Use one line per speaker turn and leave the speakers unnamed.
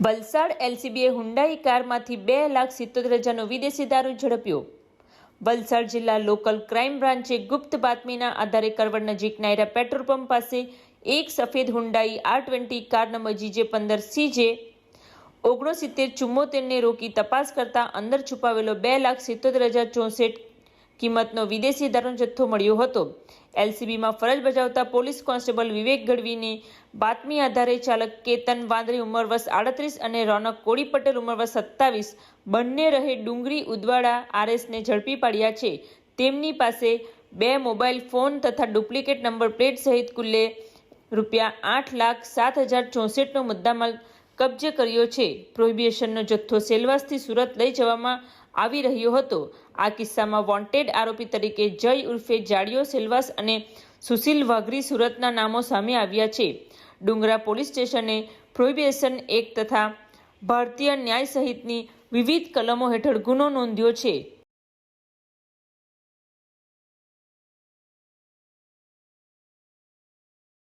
Valsad એલસીબીએ Hyundai કારમાંથી બે લાખ સિત્તોતેર હજારનો વિદેશી દારૂ ઝડપ્યો. વલસાડ જિલ્લા લોકલ ક્રાઇમ બ્રાન્ચે ગુપ્ત બાતમીના આધારે કરવડ નજીક નાયરા પેટ્રોલ પંપ પાસે એક સફેદ Hyundai R twenty car number GJ પંદર સીજે ઓગણસિત્તેર ચુમ્મોતેરને રોકી તપાસ કરતા અંદર છુપાવેલો બે લાખ સિત્તોતેર હજાર ચોસઠ કિંમતનો વિદેશી દારૂનો જથ્થો મળ્યો હતો. એલસીબીમાં ફરજ બજાવતા પોલીસ કોન્સ્ટેબલ વિવેક ગઢવીની બાતમી આધારે ચાલક કેતન વાંદરી ઉંમર આડત્રીસ અને રોનક કોળી પટેલ ઉંમર સત્તાવીસ બંને રહે ડુંગરી ઉદવાડા આરએસને ઝડપી પાડ્યા છે. તેમની પાસે બે મોબાઈલ ફોન તથા ડુપ્લિકેટ નંબર પ્લેટ સહિત કુલ્લે રૂપિયા આઠ લાખ સાત હજાર ચોસઠનો મુદ્દામાલ કબજે કર્યો છે. પ્રોહિબિશનનો જથ્થો સેલવાસથી સુરત લઈ જવામાં આવી રહ્યો હતો. આ કિસ્સામાં વોન્ટેડ આરોપી તરીકે જય ઉર્ફે જાડિયો સેલવાસ અને સુશીલ વાઘરી સુરતના નામો સામે આવ્યા છે. ડુંગરા પોલીસ સ્ટેશને પ્રોહિબિશન એક્ટ તથા ભારતીય ન્યાય સહિતની વિવિધ કલમો હેઠળ ગુનો નોંધ્યો છે.